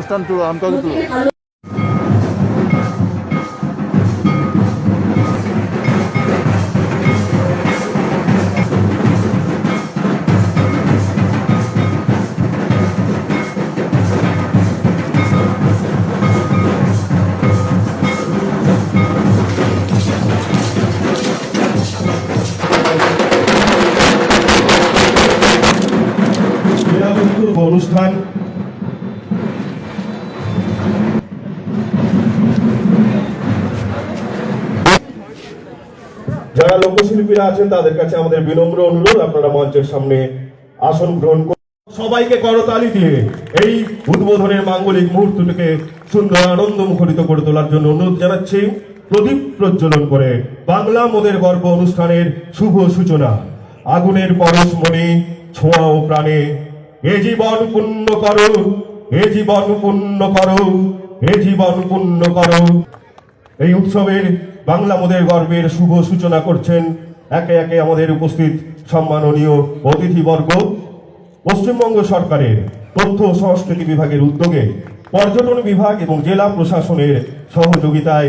অনুষ্ঠান তুলো লোকশিল্পীরা আছেন, তাদের কাছে আমাদের বিনম্র অনুরোধ, আপনারা মঞ্চের সামনে আসন গ্রহণ করুন। সবাইকে করতালি দিয়ে এই উদ্বোধনের মাঙ্গলিক মুহূর্তটিকে সুন্দর আনন্দ মুখরিত করে তোলার জন্য অনুরোধ জানাচ্ছি। প্রদীপ প্রজ্বলন করে বাংলা মোদের গর্ব অনুষ্ঠানের শুভ সূচনা। আগুনের পরশ মনে ছোঁয়া ও প্রাণে। এ জীবন পূর্ণ করো, এ জীবন পূর্ণ করো, এ জীবন পূর্ণ করো। এই উৎসবের বাংলা মোদের গর্বের শুভ সূচনা করছেন একে একে আমাদের উপস্থিত সম্মাননীয় অতিথিবর্গ, পশ্চিমবঙ্গ সরকারের তথ্য সংস্কৃতি বিভাগের উদ্যোগে পর্যটন বিভাগ এবং জেলা প্রশাসনের সহযোগিতায়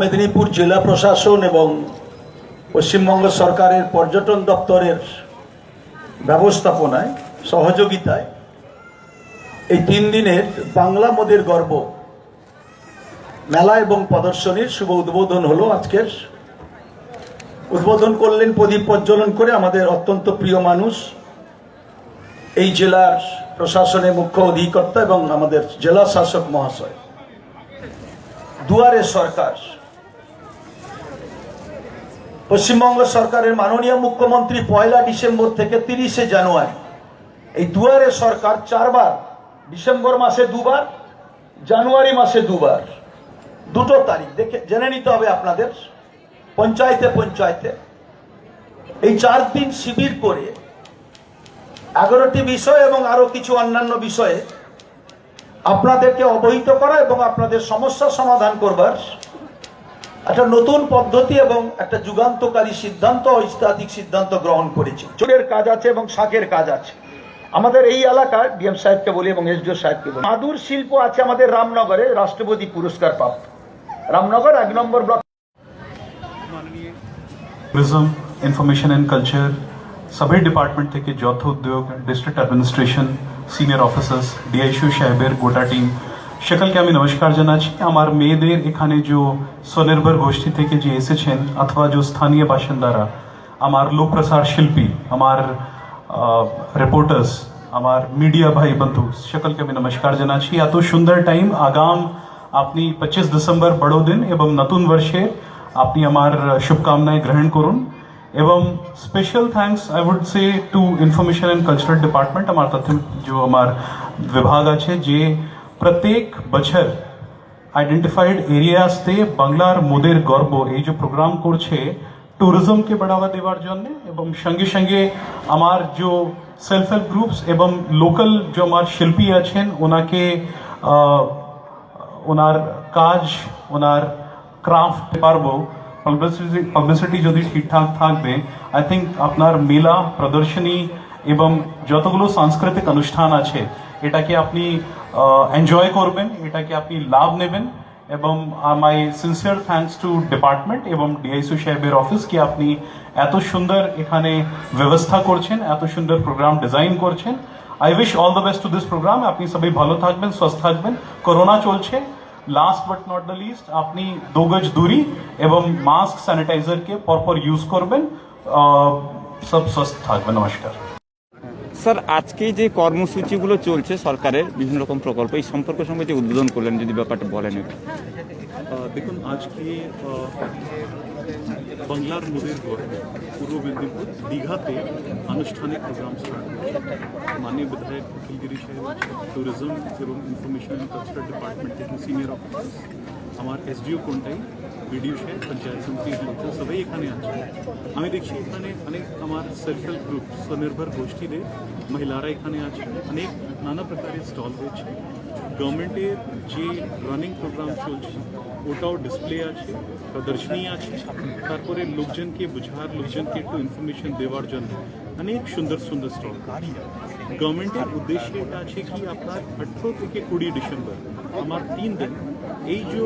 মেদিনীপুর জেলা প্রশাসন এবং পশ্চিমবঙ্গ সরকারের পর্যটন দপ্তরের ব্যবস্থাপনায়, সহযোগিতায় এই তিন দিনের বাংলা মোদের গর্ব মেলা এবং প্রদর্শনীর শুভ উদ্বোধন হলো আজকের। উদ্বোধন করলেন প্রদীপ প্রজ্বলন করে আমাদের অত্যন্ত প্রিয় মানুষ। এই জেলার প্রশাসনের মুখ্য অধিকর্তা এবং আমাদের জেলা শাসক মহাশয়। দুয়ারে সরকার পশ্চিমবঙ্গ সরকারের মাননীয় মুখ্যমন্ত্রী পয়লা ডিসেম্বর থেকে তিরিশে জানুয়ারি। এই দুয়ারে সরকার চারবার, ডিসেম্বর মাসে দুবার, জানুয়ারি মাসে দুবার। দুটো তারিখ, দেখে জেনে নিতে হবে আপনাদের, পঞ্চায়েতে পঞ্চায়েতে। এই চার দিন শিবির করে এগারোটি বিষয় এবং আরও কিছু অন্যান্য বিষয়ে আপনাদেরকে অবহিত করা এবং আপনাদের সমস্যা সমাধান করবার একটা নতুন পদ্ধতি এবং একটা যুগান্তকারী সিদ্ধান্ত ঐস্তাতিক সিদ্ধান্ত গ্রহণ করেছে। চোরের কাজ আছে এবং শাকের কাজ আছে। আমাদের এই এলাকার ডিএম সাহেবকে বলি এবং এসডিও সাহেবকে বলি, মাদুর শিল্প আছে আমাদের রামনগরে, রাষ্ট্রপতি পুরস্কার প্রাপ্ত রামনগর এক নম্বর block. Tourism information and culture সবের ডিপার্টমেন্ট থেকে যথ উদ্যোগ district administration senior officers DICO সাহেবের গোটা টিম সকলকে আমি নমস্কার জানাচ্ছি। আমার মেয়েদের এখানে যে স্বনির্ভর গোষ্ঠী থেকে যে এসেছেন অথবা যে স্থানীয় বাসিন্দারা, আমার লোকপ্রসার শিল্পী, আমার রিপোর্টার্স আমার মিডিয়া ভাই বন্ধু, সকলকে আমি নমস্কার জানাচ্ছি। এত সুন্দর টাইম আগাম আপনি পঁচিশ ডিসেম্বর বড়দিন এবং নতুন বর্ষে আপনি আমার শুভকামনায় গ্রহণ করুন। এবং special thanks I would say to information and cultural department আমার তথ্য, যে আমার বিভাগ আছে, যে প্রত্যেক বছর আইডেন্টিফাইড এরিয়াসতে বাংলার মোদের গর্ব এই যে প্রোগ্রাম করছে ট্যুরিজমকে বাড়াওয়া দেওয়ার জন্য এবং সঙ্গে সঙ্গে আমার যে সেলফ হেল্প গ্রুপস এবং লোকাল যে আমার শিল্পী আছেন ওনাকে ওনার কাজ ওনার ক্রাফট পারব পাবলিসিটি যদি ঠিকঠাক থাকবে আই থিঙ্ক আপনার মেলা প্রদর্শনী এবং যতগুলো সাংস্কৃতিক অনুষ্ঠান আছে, এটাকে আপনি এনজয় করবেন, এটাকে আপনি লাভ নেবেন এবং my sincere thanks to department এবং ডিআইসি সাহেবের অফিস কি আপনি এত সুন্দর এখানে ব্যবস্থা করছেন, এত সুন্দর প্রোগ্রাম ডিজাইন করছেন। I wish all the best to this program আপনি সবাই ভালো থাকবেন, সুস্থ থাকবেন। করোনা চলছে। Last but not the least আপনি দো গজ দূরি এবং মাস্ক স্যানিটাইজারকে পরপর ইউজ করবেন। সব সুস্থ থাকবেন। নমস্কার। স্যার, আজকে যে কর্মসূচিগুলো চলছে সরকারের, বিভিন্ন রকম প্রকল্প, এই সম্পর্ক সঙ্গে যে উদ্বোধন করলেন, যদি ব্যাপারটা বলেন। দেখুন, আজকে বাংলার মোদের গর্ব পূর্ব মেদিনীপুর, দীঘাতে আনুষ্ঠানিক প্রোগ্রাম স্টার্ট মাননীয় বিধায়ক অখিলগিরি সাহেব ট্যুরিজম এবং ইনফরমেশন অ্যান্ড কালচারাল ডিপার্টমেন্ট থেকে সিনিয়র অফিসার আমার এসডিও কোনটাই বিডিও সাহেব, পঞ্চায়েত সমিতির লোক সবাই এখানে আছে আমি দেখছি এখানে অনেক আমার সেলফ হেল্প গ্রুপ স্বনির্ভর গোষ্ঠীদের মহিলারা এখানে আছে অনেক নানা প্রকারের স্টল রয়েছে গভর্নমেন্টের যে রানিং প্রোগ্রাম চলছে ওটাও ডিসপ্লে আছে প্রদর্শনী আছে তারপরে লোকজনকে বুঝার লোকজনকে একটু ইনফরমেশন দেওয়ার জন্য অনেক সুন্দর সুন্দর স্টল গভর্নমেন্টের উদ্দেশ্য এটা আছে কি আপনার আঠেরো থেকে কুড়ি ডিসেম্বর আমার তিন দিন এই যে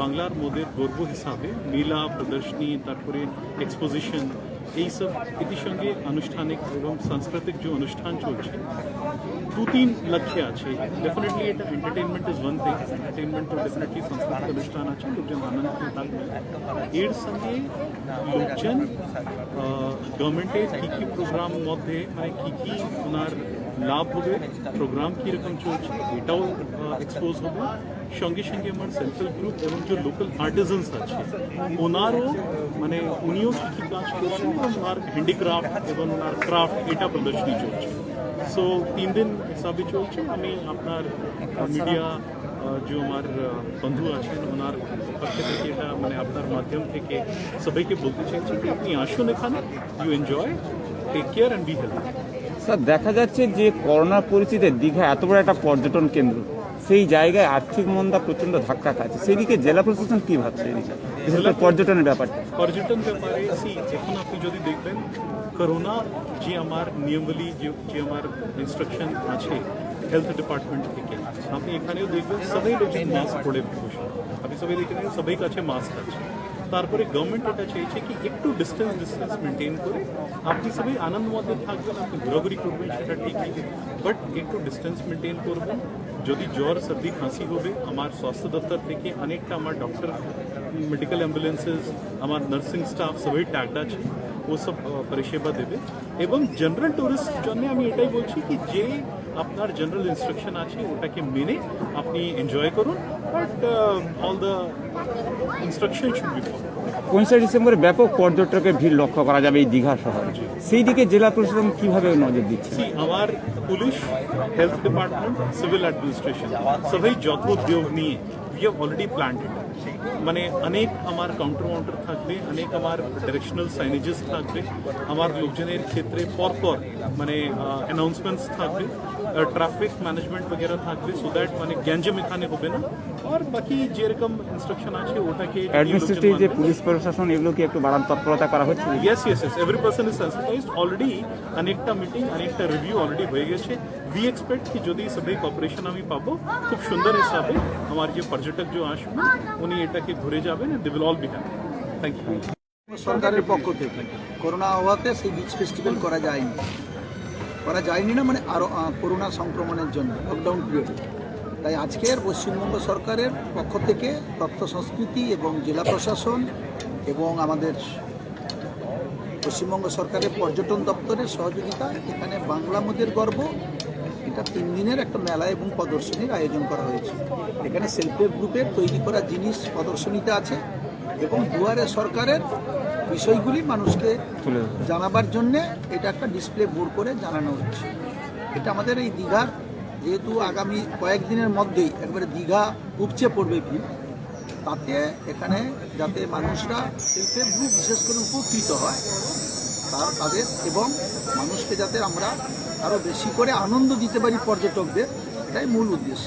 বাংলার মোদের গর্ব হিসাবে মেলা প্রদর্শনী তারপরে এক্সপোজিশন এইসব এটির সঙ্গে আনুষ্ঠানিক এবং সাংস্কৃতিক যে অনুষ্ঠান চলছে দু তিন লক্ষ্য আছে। ডেফিনেটলি এটা entertainment is one thing entertainment তো ডেফিনেটলি সাংস্কৃতিক অনুষ্ঠান আছে, লোকজন আনন্দ করে থাকবে। এর সঙ্গে লোকজন গভর্নমেন্টের কী কী প্রোগ্রাম মধ্যে মানে কী কী ওনার লাভ হবে প্রোগ্রাম কীরকম চলছে, এটাও এক্সপোজ হবে। সঙ্গে সঙ্গে আমার হেল্প গ্রুপ এবং যে লোকাল আর্টিজানস আছে, ওনারও মানে উনিও কী কাজ করছেন এবং ওনার হ্যান্ডিক্রাফট এবং ওনার ক্রাফট এটা প্রদর্শনী চলছে। সো তিন দিন হিসাবে চলছে। আমি আপনার মিডিয়া যে আমার বন্ধু আছেন, ওনার পক্ষ থেকে এটা মানে আপনার মাধ্যম থেকে সবাইকে বলতে চাইছি যে আপনি আসুন এখানে you enjoy take care and be health sir, দেখা যাচ্ছে যে করোনা পরিস্থিতিতে দীঘা এত বড় একটা পর্যটন কেন্দ্র। সেই জায়গায় আর্থিক মন্দা প্রচণ্ড ধাক্কা খাচ্ছে। সেদিকে জেলা প্রশাসন কি ভাবছে এদিকে? বিশেষ করে পর্যটনের ব্যাপারটা পর্যটন ব্যাপারে এখন আপনি যদি দেখবেন করোনা যে আমার নিয়মাবলী যে আমার ইনস্ট্রাকশন আছে হেলথ ডিপার্টমেন্ট থেকে আপনি এখানেও দেখবেন সবাই লোকজন মাস্ক পরে বসে। আপনি সবাই দেখে সবাই কাছে মাস্ক আছে। তারপরে গভর্নমেন্ট এটা চেয়েছে কি একটু ডিস্টেন্স ডিস্টেন্স মেনটেন করে আপনি সবাই আনন্দ মধ্যে থাকবেন, আপনি ঘোরাঘুরি করবেন, সেটা ঠিকই বাট একটু ডিস্টেন্স মেনটেন করবেন। যদি জ্বর, সর্দি খাঁসি হবে, আমার স্বাস্থ্য দপ্তর থেকে অনেকটা আমার ডক্টর মেডিকেল অ্যাম্বুলেন্সেস আমার নার্সিং স্টাফ সবাই ট্যাগড আছে। ও সব আহ, পরিষেবা দেবে। এবং জেনারেল টুরিস্ট জন্য আমি এটাই বলছি কি যে আপনার জেনারেল ইনস্ট্রাকশন আছে ওটাকে মেনে আপনি এনজয় করুন but all the instruction should be follow পঁচিশে ডিসেম্বরে ব্যাপক পর্যটকের ভিড় লক্ষ্য করা যাবে এই দীঘা শহরে। সেই দিকে জেলা প্রশাসন কীভাবে নজর দিচ্ছে? আমার police health department civil administration সবাই যত উদ্যোগ নিয়ে উই হ্যাভ অলরেডি প্ল্যান্ড মানে অনেক আমার কাউন্টার কাউন্টার থাকবে অনেক আমার ডিরেকশনাল সাইনেজেস থাকবে আমার লোকজনের ক্ষেত্রে পরপর মানে অ্যানাউন্সমেন্টস থাকবে ট্রাফিক ম্যানেজমেন্ট বগেরা থাকবে সো দ্যাট মানে গ্যাঞ্জাম এখানে হবে না আর বাকি যেরকম ইনস্ট্রাকশন আছে ওটাকে যদি অ্যাডমিনিস্ট্রেটিভ লোকজন যে মানবে- পুলিশ প্রশাসন এগুলো কি একটু বাড়ান তৎপরতা করা হচ্ছে yes yes yes every person is sensitized already অনেকটা মিটিং অনেকটা রিভিউ অলরেডি হয়ে গেছে উই এক্সপেক্ট কি যদি সবাই কপারেশন আমি পাবো খুব সুন্দর হিসাবে আমার যে পর্যটক যে আসবে উনি এটাকে ঘুরে যাবেন they will all be happy thank you সরকারের পক্ষ থেকে করোনা হওয়াতে সেই বিচ ফেস্টিভ্যাল করা যায়নি। করা যায়নি না মানে আরও করোনা সংক্রমণের জন্য লকডাউন পিরিয়ডে তাই আজকের পশ্চিমবঙ্গ সরকারের পক্ষ থেকে তথ্য সংস্কৃতি এবং জেলা প্রশাসন এবং আমাদের পশ্চিমবঙ্গ সরকারের পর্যটন দপ্তরের সহযোগিতা, এখানে বাংলা মোদের গর্ব এটা তিন দিনের একটা মেলা এবং প্রদর্শনীর আয়োজন করা হয়েছে। এখানে সেলফ হেল্প গ্রুপের তৈরি করা জিনিস প্রদর্শনীতে আছে এবং দুয়ারে সরকারের বিষয়গুলি মানুষকে জানাবার জন্যে এটা একটা ডিসপ্লে বোর্ড করে জানানো হচ্ছে। এটা আমাদের এই দীঘার যেহেতু আগামী কয়েকদিনের মধ্যেই একবারে দীঘা উপচে পড়বে ভিড় তাতে এখানে যাতে মানুষরা সেলফ হেল্প গ্রুপ বিশেষ করে উপকৃত হয় তার তাদের এবং মানুষকে যাতে আমরা আরও বেশি করে আনন্দ দিতে পারি পর্যটকদের এটাই মূল উদ্দেশ্য।